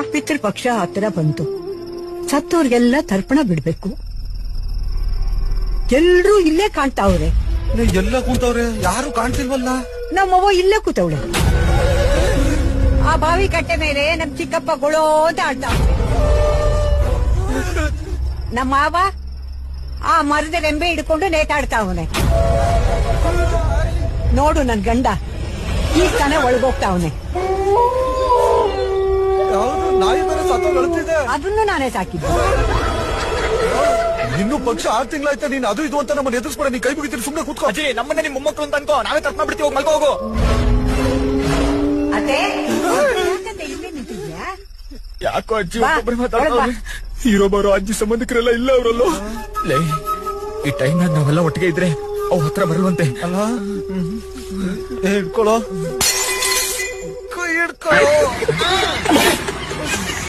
ಪಿತೃ ಪಕ್ಷ ಹತ್ರ ಬಂತು. ಸತ್ತೋರ್ಗೆಲ್ಲ ತರ್ಪಣ ಬಿಡ್ಬೇಕು. ಎಲ್ರೂ ಇಲ್ಲೇ ಕಾಣ್ತಾವ್ರೆ. ಎಲ್ಲ ಕೂತವ್ರೆ ಯಾರು ಕಾಣ್ತಿಲ್ವಲ್ಲ? ನಮ್ಮವ್ವ ಇಲ್ಲೇ ಕೂತವಳೆ. ಆ ಬಾವಿ ಕಟ್ಟೆ ಮೇಲೆ ನಮ್ ಚಿಕ್ಕಪ್ಪ ಗೊಳೋ ಅಂತ ಆಡ್ತಾವ ನಮ್ಮ ಮಾವ ಆ ಮರದ ರೆಂಬೆ ಹಿಡ್ಕೊಂಡು ನೇತಾಡ್ತಾವನೆ ನೋಡು ನನ್ ಗಂಡ ಈಗ ತಾನೇ ಒಳಗೋಗ್ತಾವನೆ ಅದನ್ನು ನಾನೇ ಸಾಕಿದ್ದು. ಇನ್ನು ಪಕ್ಷ ಆರ್ ತಿಂಗಳಾಯ್ತಾ ನೀನ್ ಅದು ಇದು ಅಂತ ನಮ್ಮನ್ನ ಎದುರಿಸ್ಬೇಡ. ನೀ ಕೈ ಮುಗಿತೀನಿ ಸುಮ್ಮನೆ ಕೂತ್ಕೋ. ಅಜ್ಜಿ ನಮ್ಮನ್ನ ನಿಮ್ ಮೊಮ್ಮಕ್ಳು ಅಂತ ಅನ್ಕೋ. ನಾವೇ ತರ್ಪ ಬಿಡ್ತೀವಿ ಹೋಗಿ ಮಲ್ಕೋ ಹೋಗು. ಇಲ್ಲೇ ನಿಂತಿದ್ಯಾ? ಯಾಕೋ ಅಜ್ಜಿ ಬಾ. ಮಾತಾಡ್ತಾವ್ರೆ ಹೀರೋ ಬರೋ ಅಜ್ಜಿ ಸಂಬಂಧಿಕರೆಲ್ಲ ಇಲ್ಲ ಅವರಲ್ಲೋ. ಲೇ ಈ ಟೈಮ್ ನಾವೆಲ್ಲ ಒಟ್ಟಿಗೆ ಇದ್ರೆ ಅವ್ ಹತ್ರ ಬರುವಂತೆ. ಅಲ್ಲ? ಹಿಡ್ಕೊಳ್ಳೋ ಕೈ ಹಿಡ್ಕೊಳ್ಳೋ